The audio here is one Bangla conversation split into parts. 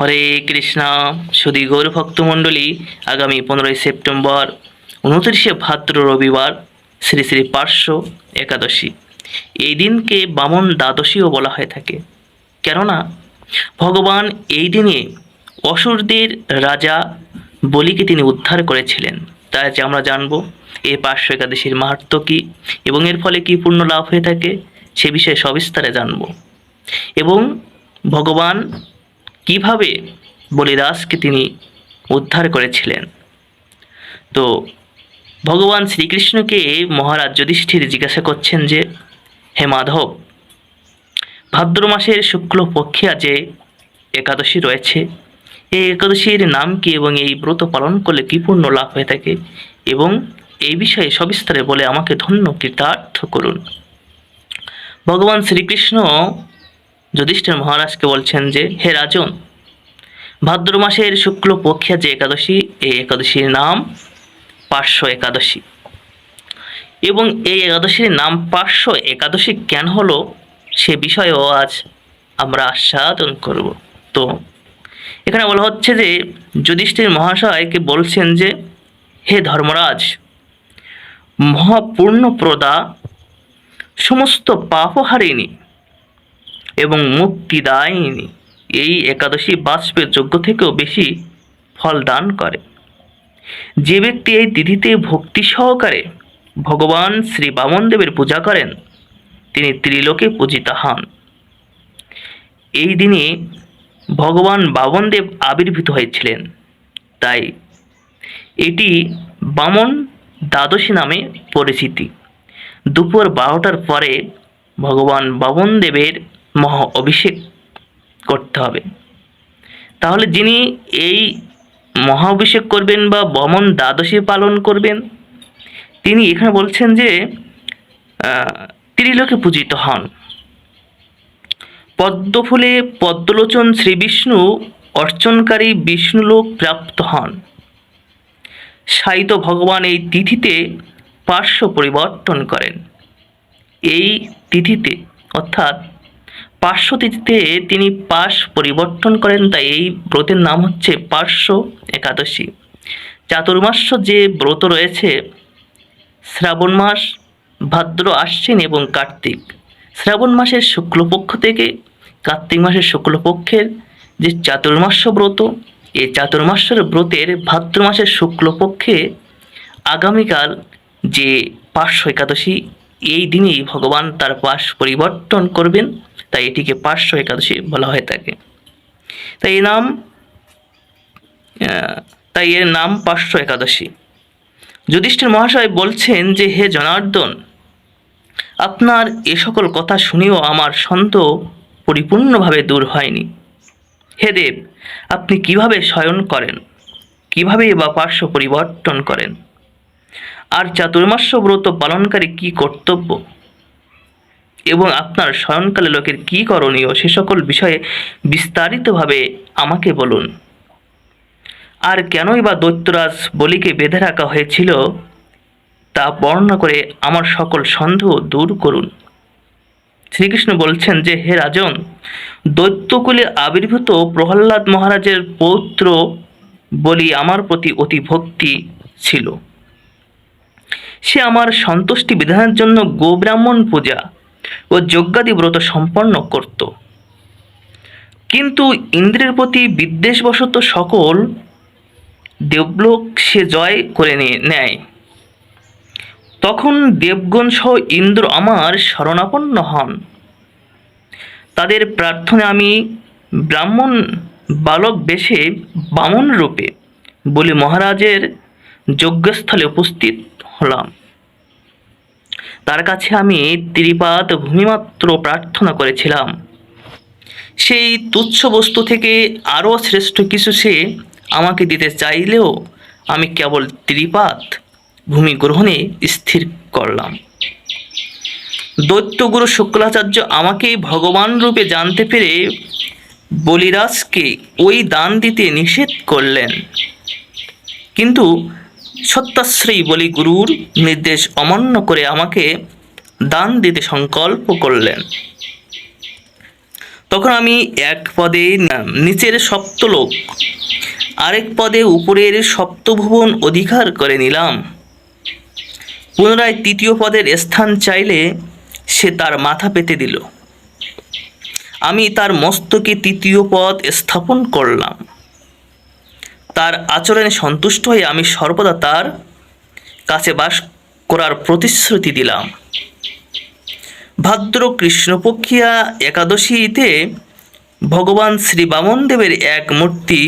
হরে কৃষ্ণা সুদী ভক্তমণ্ডলী, আগামী পনেরোই সেপ্টেম্বর, উনত্রিশে ভাদ্র রবিবার, শ্রী শ্রী পার্শ্ব একাদশী। এই দিনকে বামন দ্বাদশীও বলা হয়ে থাকে। কেননা, ভগবান এই দিনে অসুরদের রাজা বলিকে তিনি উদ্ধার করেছিলেন। তাই আজ আমরা জানব, এই পার্শ্ব একাদশীর মাহাত্ম কী এবং এর ফলে কী পূর্ণ লাভ হয়ে থাকে, সে বিষয়ে সবিস্তারে জানব। এবং ভগবান কীভাবে বলিদাসকে তিনি উদ্ধার করেছিলেন? তো ভগবান শ্রীকৃষ্ণকে মহারাজ যুধিষ্ঠির জিজ্ঞাসা করছেন যে, হে মাধব, ভাদ্র মাসের শুক্ল পক্ষে যে একাদশী রয়েছে। এই একাদশীর নাম কি এবং এই ব্রত পালন করলে কি পূর্ণ লাভ হয়ে থাকে? এবং এই বিষয়ে সবিস্তারে বলে আমাকে ধন্য কৃতার্থ করুন। ভগবান শ্রীকৃষ্ণ যুধিষ্ঠির মহারাজকে বলছেন যে, হে রাজন, ভাদ্র মাসের শুক্ল পক্ষিয়া যে একাদশী এই একাদশীর নাম পার্শ্ব একাদশী। এবং এই একাদশীর নাম পার্শ্ব একাদশী কেন হলো সে বিষয়েও আজ আমরা আস্বাদন করব। তো, এখানে বলা হচ্ছে যে, যুধিষ্ঠির মহাশয়কে বলছেন যে, হে ধর্মরাজ, মহাপূর্ণপ্রদা, সমস্ত পাপ পাপহারিণী এবং মুক্তিদায়িনী এই একাদশী বাষ্পের যোগ্য থেকেও বেশি ফল দান করে। যে ব্যক্তি এই তিথিতে ভক্তি সহকারে ভগবান শ্রী বামনদেবের পূজা করেন, তিনি ত্রিলোকে পূজিত হন। এই দিনে ভগবান বামনদেব আবির্ভূত হয়েছিলেন। তাই এটি বামন দ্বাদশী নামে পরিচিতি। দুপুর বারোটার পরে ভগবান বামনদেবের মহা অভিষেক করতে হবে। তাহলে যিনি এই মহা অভিষেক করবেন বা বমন দ্বাদশী পালন করবেন, তিনি এখানে বলছেন যে ত্রিলোকে পূজিত হন। পদ্মফুলে পদ্মলোচন শ্রী বিষ্ণু অর্চনকারী বিষ্ণুলোক প্রাপ্ত হন। সাহিত ভগবান এই তিথিতে পার্শ্ব পরিবর্তন করেন। এই তিথিতে, অর্থাৎ পার্শ্ব তিথিতে তিনি পাশ পরিবর্তন করেন, তাই এই ব্রতের নাম হচ্ছে পার্শ্ব একাদশী। চাতুর্মাস্য যে ব্রত রয়েছে, শ্রাবণ মাস, ভাদ্র আশ্বিন এবং কার্তিক। শ্রাবণ মাসের শুক্লপক্ষ থেকে কার্তিক মাসের শুক্লপক্ষের যে চাতুর্মাস্য ব্রত, এই চাতুর্মাস্যের ব্রতের ভাদ্র মাসের শুক্লপক্ষে আগামীকাল যে পার্শ্ব একাদশী এই দিনেই ভগবান তার পাশ পরিবর্তন করবেন, তাই এটিকে পার্শ্ব একাদশী বলা হয়ে থাকে। তাই এই নাম তাই এর নাম পার্শ্ব একাদশী। যুধিষ্ঠির মহাশয় বলছেন যে, হে জনার্দন, আপনার এ সকল কথা শুনেও আমার সন্দেহ পরিপূর্ণভাবে দূর হয়নি। হে দেব, আপনি কীভাবে শয়ন করেন? কীভাবে বা পার্শ্ব পরিবর্তন করেন? আর চাতুর্মাস্য ব্রত পালনকারী কি কর্তব্য? এবং আপনার শয়নকালে লোকের কি করণীয়? সে সকল বিষয়ে বিস্তারিতভাবে আমাকে বলুন। আর কেনই বা দৈত্যরাজ বলিকে বেঁধে রাখা হয়েছিল, তা বর্ণনা করে আমার সকল সন্দেহ দূর করুন। শ্রীকৃষ্ণ বলছেন যে, হে রাজন, দৈত্যকুলে আবির্ভূত প্রহ্লাদ মহারাজের পৌত্র বলি আমার প্রতি অতি ভক্তি ছিল। সে আমার সন্তুষ্টি বিধানের জন্য গোব্রাহ্মণ পূজা ও যজ্ঞাদি ব্রত সম্পন্ন করত। কিন্তু ইন্দ্রের প্রতি বিদ্বেষবশত সকল দেবলোক সে জয় করে নেয়। তখন দেবগণ সহ ইন্দ্র আমার শরণাপন্ন হন। তাদের প্রার্থনা আমি ব্রাহ্মণ বালক বেশে বামন রূপে বলে মহারাজের যজ্ঞস্থলে উপস্থিত হলাম। তার কাছে আমি ত্রিপাত ভূমিমাত্র প্রার্থনা করেছিলাম। সেই তুচ্ছ বস্তু থেকে আরও শ্রেষ্ঠ কিছু সে আমাকে দিতে চাইলেও আমি কেবল ত্রিপাত ভূমি গ্রহণে স্থির করলাম। দৈত্যগুরু শুক্লাচার্য আমাকে ভগবান রূপে জানতে পেরে বলিরাজকে ওই দান দিতে নিষেধ করলেন। কিন্তু সত্যাশ্রয়ী বলি গুরুর নির্দেশ অমান্য করে আমাকে দান দিতে সংকল্প করলেন। তখন আমি এক পদে নিচের সপ্তলোক। আরেক পদে উপরের সপ্তভুবন অধিকার করে নিলাম। পুনরায় তৃতীয় পদের স্থান চাইলে সে তার মাথা পেতে দিল। আমি তার মস্তকে তৃতীয় পদ স্থাপন করলাম। তার আচরণে সন্তুষ্ট হয়ে আমি সর্বদা তার কাছে বাস করার প্রতিশ্রুতি দিলাম। ভাদ্র কৃষ্ণপক্ষিয়া একাদশীতে ভগবান শ্রী বামনদেবের এক মূর্তি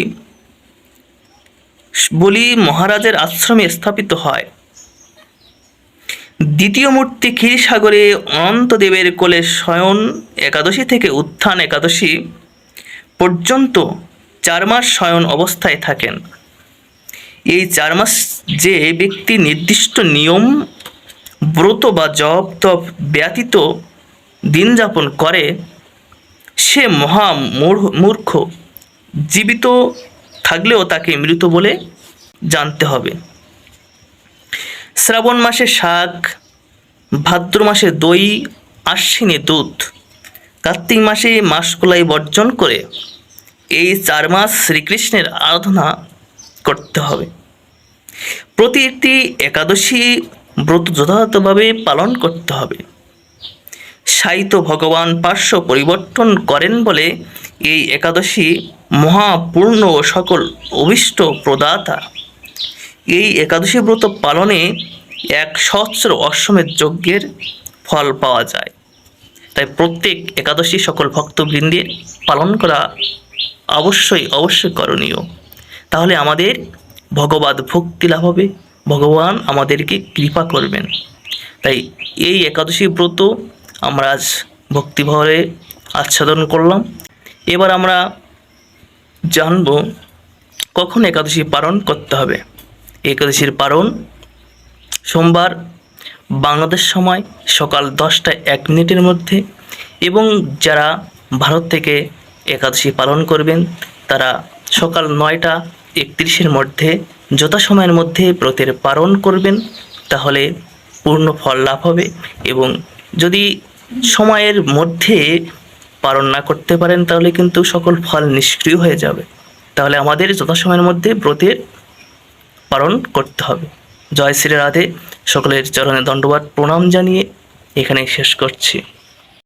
বলি মহারাজের আশ্রমে স্থাপিত হয়। দ্বিতীয় মূর্তি ক্ষীরসাগরে অনন্তদেবের কোলে শয়ন একাদশী থেকে উত্থান একাদশী পর্যন্ত চার মাস শয়ন অবস্থায় থাকেন। এই চার মাস যে ব্যক্তি নির্দিষ্ট নিয়ম, ব্রত বা জপ তপ ব্যতীত দিন যাপন করে, সে মহা মূর্খ জীবিত থাকলেও তাকে মৃত বলে জানতে হবে। শ্রাবণ মাসে শাক, ভাদ্র মাসে দই, আশ্বিনে দুধ, কার্তিক মাসে মাসকলাই বর্জন করে এই চার মাস শ্রীকৃষ্ণের আরাধনা করতে হবে। প্রতিটি একাদশী ব্রত যথাযথভাবে পালন করতে হবে। সাহিত্য ভগবান পার্শ্ব পরিবর্তন করেন বলে এই একাদশী মহাপূর্ণ ও সকল অভিষ্ট প্রদাতা। এই একাদশী ব্রত পালনে এক সহস্র অশ্বমেধ যজ্ঞের ফল পাওয়া যায়। তাই প্রত্যেক একাদশী সকল ভক্তবৃন্দের পালন করা অবশ্যই অবশ্যই করণীয়। তাহলে আমাদের ভগবত ভক্তি লাভ হবে। ভগবান আমাদেরকে কৃপা করবেন। তাই এই একাদশী ব্রত আমরা আজ ভক্তিভাবে আচ্ছাদন করলাম। এবার আমরা জানব কখন একাদশী পালন করতে হবে। একাদশীর পালন সোমবার বাংলাদেশ সময় সকাল দশটা এক মিনিটের মধ্যে এবং যারা ভারত থেকে একাদশী পালন করবেন। তারা সকাল নয়টা একত্রিশের মধ্যে যথাসময়ের মধ্যে ব্রতের পালন করবেন। তাহলে পূর্ণ ফল লাভ হবে এবং যদি সময়ের মধ্যে পালন না করতে পারেন, তাহলে কিন্তু সকল ফল নিষ্ক্রিয় হয়ে যাবে। তাহলে আমাদের যথাসময়ের মধ্যে ব্রতের পালন করতে হবে। জয় শ্রী রাধে। সকলের চরণে দণ্ডবাদ, প্রণাম জানিয়ে এখানে শেষ করছি।